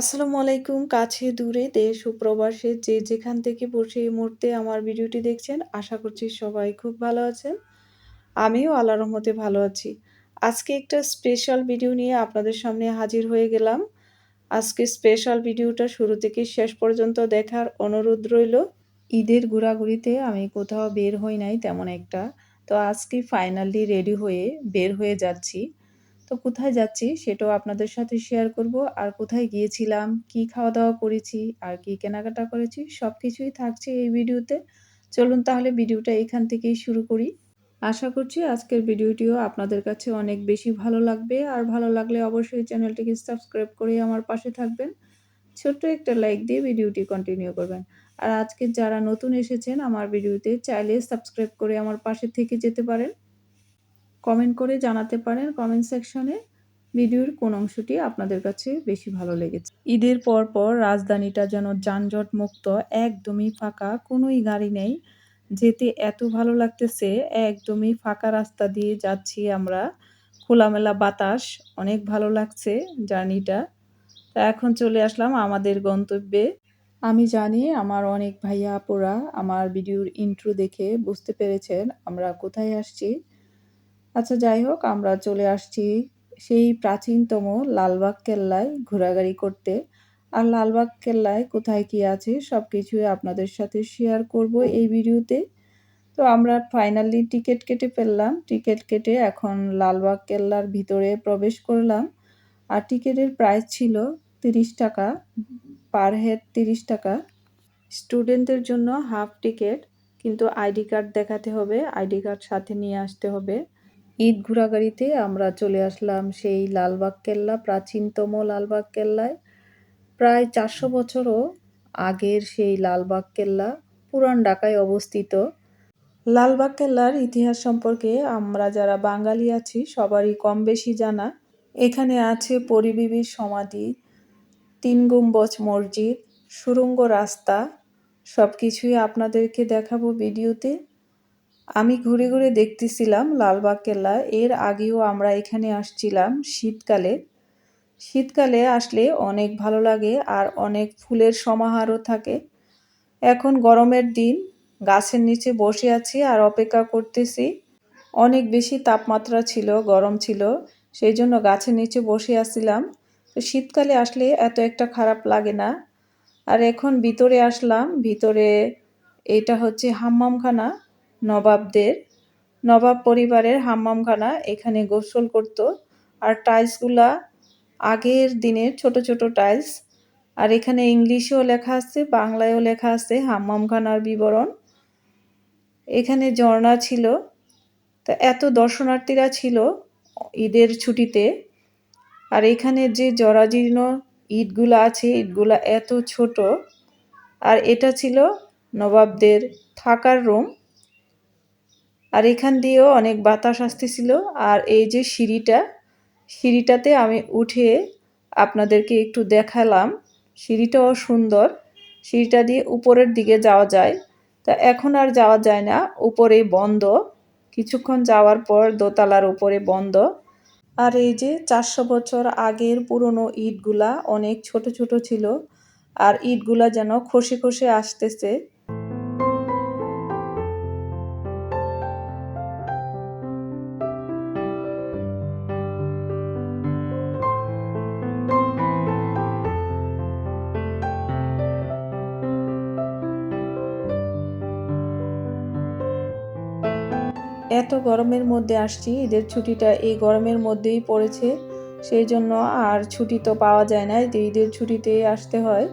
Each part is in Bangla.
আসসালামু আলাইকুম, কাছে দূরে, দেশ ও প্রবাসে যে যেখান থেকে বসে এই মুহূর্তে আমার ভিডিওটি দেখছেন, আশা করছি সবাই খুব ভালো আছেন। আমিও আল্লাহর রহমতে ভালো আছি। আজকে একটা স্পেশাল ভিডিও নিয়ে আপনাদের সামনে হাজির হয়ে গেলাম। আজকে স্পেশাল ভিডিওটা শুরু থেকে শেষ পর্যন্ত দেখার অনুরোধ রইল। ঈদের ঘোরাঘুরিতে আমি কোথাও বের হই নাই তেমন একটা। তো আজকে ফাইনালি রেডি হয়ে বের হয়ে যাচ্ছি। তো কোথায় যাচ্ছি সেটাও আপনাদের সাথে শেয়ার করব। আর কোথায় গিয়েছিলাম, কি খাওয়া দাওয়া করেছি, আর কি কেনাকাটা করেছি সব কিছুই থাকছে এই ভিডিওতে। চলুন তাহলে ভিডিওটা এখান থেকেই শুরু করি। আশা করছি আজকের ভিডিওটিও আপনাদের কাছে অনেক বেশি ভালো লাগবে। আর ভালো লাগলে অবশ্যই চ্যানেলটিকে সাবস্ক্রাইব করে আমার পাশে থাকবেন। ছোট্ট একটা লাইক দিয়ে ভিডিওটি কন্টিনিউ করবেন। আর আজকে যারা নতুন এসেছেন আমার ভিডিওতে চাইলে সাবস্ক্রাইব করে আমার পাশে থেকে যেতে পারেন। কমেন্ট করে জানাতে পারেন। কমেন্ট সেকশনে ভিডিওর কোন অংশটি আপনাদের কাছে বেশি ভালো লেগেছে। ঈদের পর পর রাজধানীটা যেন যানজট মুক্ত, একদমই ফাঁকা, কোনোই গাড়ি নেই। যেতে এত ভালো লাগতেছে, একদমই ফাঁকা রাস্তা দিয়ে যাচ্ছি আমরা। খোলামেলা বাতাস, অনেক ভালো লাগছে জার্নিটা। তা এখন চলে আসলাম আমাদের গন্তব্যে। আমি জানি আমার অনেক ভাইয়া, আপুরা আমার ভিডিওর ইন্ট্রো দেখে বুঝতে পেরেছেন আমরা কোথায় আসছি। আচ্ছা যাই হোক, আমরা চলে আসছি সেই প্রাচীনতম লালবাগ কেল্লায় ঘোরাঘুরি করতে। আর লালবাগ কেল্লায় কোথায় কি আছে সব কিছুই আপনাদের সাথে শেয়ার করব এই ভিডিওতে। তো আমরা ফাইনালি টিকিট কেটে ফেললাম। টিকিট কেটে এখন লালবাগ কেল্লার ভিতরে প্রবেশ করলাম। আর টিকিটের প্রাইস ছিল তিরিশ টাকা পার হেড তিরিশ টাকা। স্টুডেন্টদের জন্য হাফ টিকিট কিন্তু আইডি কার্ড দেখাতে হবে আইডি কার্ড সাথে নিয়ে আসতে হবে। ঈদ ঘোরাঘুরিতে আমরা চলে আসলাম সেই লালবাগ কেল্লা, প্রাচীনতম লালবাগ কেল্লায়। প্রায় চারশো বছরও আগের সেই লালবাগ কেল্লা পুরান ঢাকায় অবস্থিত। লালবাগ কেল্লার ইতিহাস সম্পর্কে আমরা যারা বাঙালি আছি, সবারই কম বেশি জানা। এখানে আছে পরিবিবির সমাধি, তিন গম্বজ মসজিদ, সুরঙ্গ রাস্তা। সব কিছুই আপনাদেরকে দেখাবো ভিডিওতে। আমি ঘুরে ঘুরে দেখতেছিলাম লালবাগ কেল্লা। এর আগেও আমরা এখানে আসছিলাম শীতকালে। শীতকালে আসলে অনেক ভালো লাগে আর অনেক ফুলের সমাহারও থাকে। এখন গরমের দিন, গাছের নিচে বসে আছি আর অপেক্ষা করতেছি। অনেক বেশি তাপমাত্রা ছিল, গরম ছিল সেই জন্য গাছের নিচে বসে আসছিলাম তো শীতকালে আসলে এত একটা খারাপ লাগে না। আর এখন ভিতরে আসলাম, ভিতরে এটা হচ্ছে হাম্মামখানা। নবাবদের, নবাব পরিবারের হাম্মামখানা এখানে গোসল করত। আর টাইলসগুলা আগের দিনের ছোট ছোট টাইলস। আর এখানে ইংলিশেও লেখা আছে, বাংলায়ও লেখা আছে হাম্মামখানার বিবরণ। এখানে ঝর্ণা ছিল। তা এত দর্শনার্থীরা ছিল ঈদের ছুটিতে। আর এখানে যে জরাজীর্ণ ইটগুলা আছে ইটগুলা এত ছোট। আর এটা ছিল নবাবদের থাকার রুম। আর এখান দিয়েও অনেক বাতাস আসতেছিল। আর এই যে সিঁড়িটা, সিঁড়িটাতে আমি উঠে আপনাদেরকে একটু দেখালাম। সিঁড়িটাও সুন্দর। সিঁড়িটা দিয়ে উপরের দিকে যাওয়া যায়। তা এখন আর যাওয়া যায় না। উপরে বন্ধ। কিছুক্ষণ যাওয়ার পর দোতলার উপরে বন্ধ। আর এই যে চারশো বছর আগের পুরনো ইটগুলা অনেক ছোট ছোট ছিল। আর ইটগুলা যেন খসে খসে আসতেছে। এত গরমের মধ্যে আসছি, ঈদের ছুটিটা এই গরমের মধ্যেই পড়েছে, সেই জন্য আর ছুটি তো পাওয়া যায় না ঈদের ছুটিতে আসতে হয়।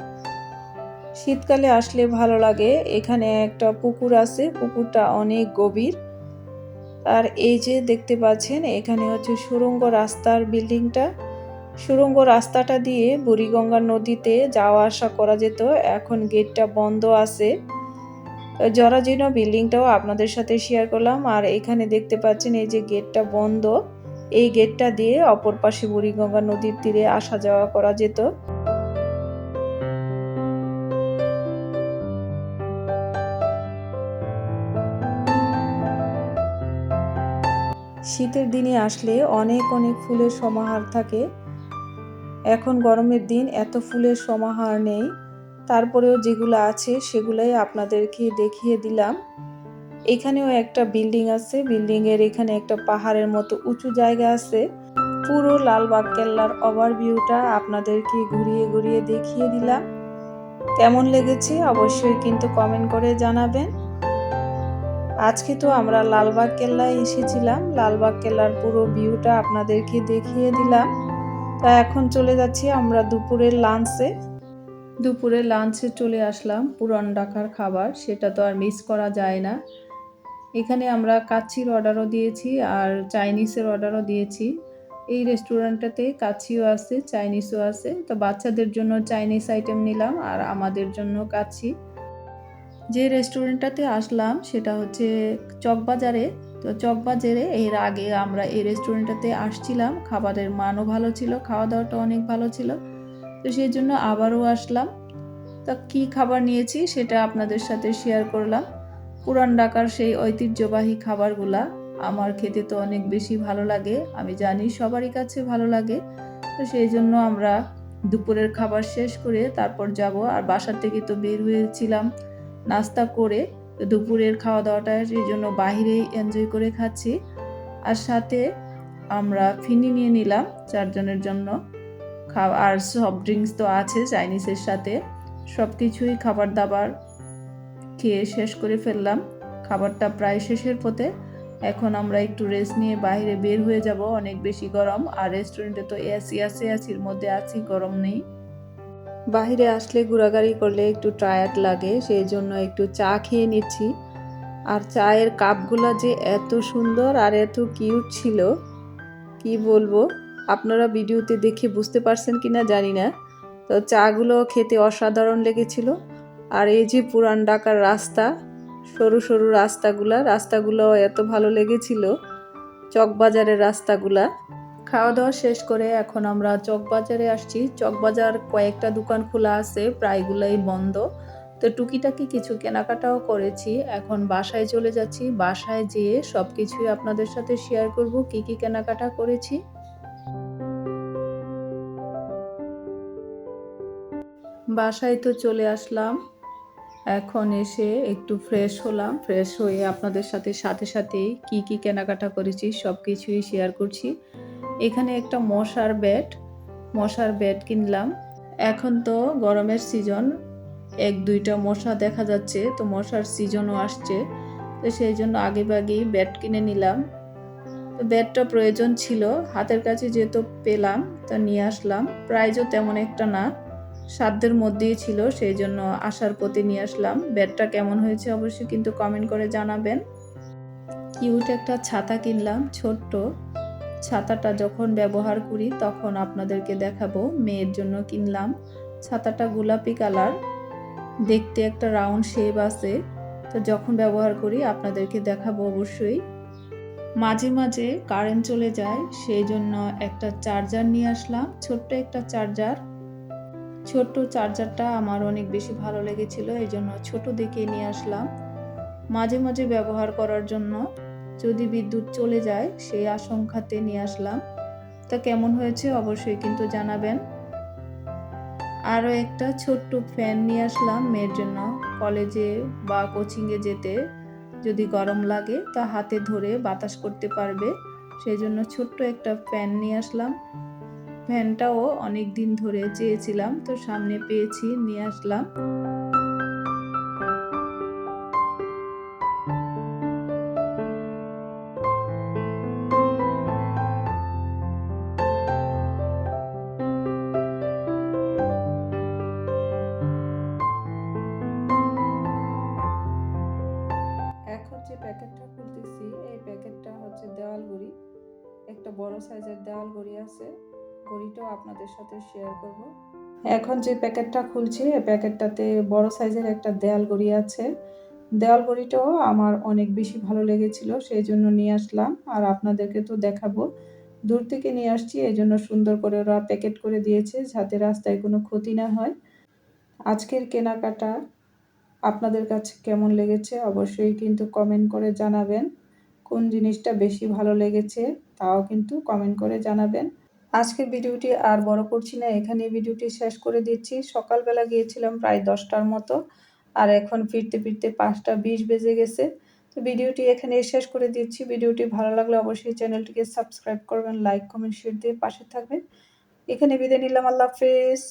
শীতকালে আসলে ভালো লাগে, এখানে একটা পুকুর আছে, পুকুরটা অনেক গভীর। আর এই যে দেখতে পাচ্ছেন, এখানে হচ্ছে সুরঙ্গ রাস্তার বিল্ডিংটা। সুরঙ্গ রাস্তাটা দিয়ে বুড়িগঙ্গা নদীতে যাওয়া আসা করা যেত, এখন গেটটা বন্ধ আছে। জরাজীর্ণ বিল্ডিংটাও আপনাদের সাথে শেয়ার করলাম, আর এখানে দেখতে পাচ্ছেন এই যে গেটটা বন্ধ। এই গেটটা দিয়ে অপর পাশে বুড়িগঙ্গা নদীর তীরে আসা যাওয়া করা যেত। শীতের দিনে আসলে অনেক অনেক ফুলের সমাহার থাকে। এখন গরমের দিন এত ফুলের সমাহার নেই। তারপরেও যেগুলো আছে সেগুলাই আপনাদেরকে দেখিয়ে দিলাম। এখানেও একটা বিল্ডিং আছে। বিল্ডিং এর এখানে একটা পাহাড়ের মতো উঁচু জায়গা আছে। পুরো লালবাগ কেল্লার ওভারভিউটা আপনাদেরকে ঘুরিয়ে ঘুরিয়ে দেখিয়ে দিলাম। কেমন লেগেছে অবশ্যই কিন্তু কমেন্ট করে জানাবেন। আজকে তো আমরা লালবাগ কেল্লায় এসেছিলাম। লালবাগ কেল্লার পুরো ভিউটা আপনাদেরকে দেখিয়ে দিলাম। তা এখন চলে যাচ্ছি আমরা দুপুরের লাঞ্চে দুপুরে লাঞ্চে চলে আসলাম পুরান ঢাকার খাবার, সেটা তো আর মিস করা যায় না। এখানে আমরা কাচ্চির অর্ডারও দিয়েছি আর চাইনিজের অর্ডারও দিয়েছি। এই রেস্টুরেন্টটাতে কাচ্চিও আছে, চাইনিজও আছে। তো বাচ্চাদের জন্য চাইনিজ আইটেম নিলাম আর আমাদের জন্য কাচ্চি যে রেস্টুরেন্টটাতে আসলাম, সেটা হচ্ছে চকবাজারে তো চকবাজারে এর আগে আমরা এই রেস্টুরেন্টটাতে আসছিলাম, খাবারের মানও ভালো ছিল খাওয়া দাওয়াটা অনেক ভালো ছিল। তো সেই জন্য আবারও আসলাম। তা কী খাবার নিয়েছি সেটা আপনাদের সাথে শেয়ার করলাম। পুরান ঢাকার সেই ঐতিহ্যবাহী খাবারগুলা আমার খেতে তো অনেক বেশি ভালো লাগে। আমি জানি সবারই কাছে ভালো লাগে। তো সেই জন্য আমরা দুপুরের খাবার শেষ করে তারপর যাব। আর বাসার থেকে তো বের হয়েছিলাম নাস্তা করে। দুপুরের খাওয়া দাওয়াটা সেই জন্য বাহিরেই এনজয় করে খাচ্ছি। আর সাথে আমরা ফিনি নিয়ে নিলাম চারজনের জন্য। খাওয়া আর সফট ড্রিঙ্কস তো আছে চাইনিজের সাথে। সব কিছুই খাবার দাবার খেয়ে শেষ করে ফেললাম। খাবারটা প্রায় শেষের পথে। এখন আমরা একটু রেস্ট নিয়ে বাইরে বের হয়ে যাব। অনেক বেশি গরম আর রেস্টুরেন্টে তো এসি আছে এসির মধ্যে আছি, গরম নেই। বাহিরে আসলে ঘোরাঘুরি করলে একটু টায়ার্ড লাগে, সেই জন্য একটু চা খেয়ে নিচ্ছি। আর চায়ের কাপগুলো যে এত সুন্দর আর এত কিউট ছিল, কি বলব? আপনারা ভিডিওতে দেখে বুঝতে পারছেন কি না জানি না। তো চাগুলো খেতে অসাধারণ লেগেছিল। আর এই যে পুরান ঢাকার রাস্তা, সরু সরু রাস্তাগুলা রাস্তাগুলো এত ভালো লেগেছিল, চকবাজারের রাস্তাগুলা। খাওয়া দাওয়া শেষ করে এখন আমরা চকবাজারে আসছি। চকবাজার কয়েকটা দোকান খোলা আছে, প্রায়গুলাই বন্ধ। তো টুকিটাকি কিছু কেনাকাটাও করেছি। এখন বাসায় চলে যাচ্ছি। বাসায় যেয়ে সব কিছুই আপনাদের সাথে শেয়ার করব। কি কি কেনাকাটা করেছি? বাসায় তো চলে আসলাম। এখন এসে একটু ফ্রেশ হলাম। ফ্রেশ হয়ে আপনাদের সাথে সাথে সাথেই কি কি কেনাকাটা করেছি সব কিছুই শেয়ার করছি। এখানে একটা মশার ব্যাট মশার ব্যাট কিনলাম। এখন তো গরমের সিজন এক, দুইটা মশা দেখা যাচ্ছে, তো মশার সিজনও আসছে। তো সেই জন্য আগে আগেই ব্যাট কিনে নিলাম। তো ব্যাটটা প্রয়োজন ছিল, হাতের কাছে যেহেতু পেলাম, তা নিয়ে আসলাম। প্রাইজও তেমন একটা না। সাধ্যের মধ্যেই ছিল সেই জন্য আসার পথে নিয়ে আসলাম। ব্যাটটা কেমন হয়েছে অবশ্যই কিন্তু কমেন্ট করে জানাবেন। কিউট একটা ছাতা কিনলাম, ছোট্ট। ছাতাটা যখন ব্যবহার করি তখন আপনাদেরকে দেখাবো, মেয়ের জন্য কিনলাম। ছাতাটা গোলাপি কালার, দেখতে একটা রাউন্ড শেপ আছে। তো যখন ব্যবহার করি আপনাদেরকে দেখাবো অবশ্যই। মাঝে মাঝে কারেন্ট চলে যায় সেই জন্য একটা চার্জার নিয়ে আসলাম, ছোট্ট একটা চার্জার ছোট্ট চার্জারটা আমার অনেক বেশি ভালো লেগেছিল, এই জন্য ছোট দেখে নিয়ে আসলাম। মাঝে মাঝে ব্যবহার করার জন্য যদি বিদ্যুৎ চলে যায়, সেই আশঙ্কাতে নিয়ে আসলাম। তা কেমন হয়েছে অবশ্যই কিন্তু জানাবেন। আরও একটা ছোট্ট ফ্যান নিয়ে আসলাম মেয়ের জন্য। কলেজে বা কোচিংয়ে যেতে যদি গরম লাগে, তা হাতে ধরে বাতাস করতে পারবে। সেই জন্য ছোট্ট একটা ফ্যান নিয়ে আসলাম। ফ্যানটাও অনেক দিন ধরে চেয়েছিলাম, তো সামনে পেয়েছি, নিয়ে আসলাম। যে প্যাকেটটা খুলতেছি, এই প্যাকেটটা হচ্ছে দেওয়াল ঘড়ি একটা বড় সাইজের দেওয়াল ঘড়ি আছে। ঘড়িটাও আপনাদের সাথে শেয়ার করব। এখন যে প্যাকেটটা খুলছি, এই প্যাকেটটাতে বড় সাইজের একটা দেয়াল ঘড়ি আছে। দেওয়াল ঘড়িটাও আমার অনেক বেশি ভালো লেগেছিল, সেই জন্য নিয়ে আসলাম। আর আপনাদেরকে তো দেখাবো। দূর থেকে নিয়ে আসছি, এই জন্য সুন্দর করে ওরা প্যাকেট করে দিয়েছে, যাতে রাস্তায় কোনো ক্ষতি না হয়। আজকের কেনাকাটা আপনাদের কাছে কেমন লেগেছে অবশ্যই কিন্তু কমেন্ট করে জানাবেন। কোন জিনিসটা বেশি ভালো লেগেছে, তাও কিন্তু কমেন্ট করে জানাবেন। আজকের ভিডিওটি আর বড় করছি না এখানে ভিডিওটি শেষ করে দিচ্ছি। সকালবেলা গিয়েছিলাম প্রায় দশটার মতো, আর এখন ফিরতে ফিরতে পাঁচটা বিশ বেজে গেছে। তো ভিডিওটি এখানে শেষ করে দিচ্ছি। ভিডিওটি ভালো লাগলে অবশ্যই চ্যানেলটিকে সাবস্ক্রাইব করবেন, লাইক, কমেন্ট, শেয়ার দিয়ে পাশে থাকবেন। এখানে বিদায় নিলাম। আল্লাহ হাফেজ।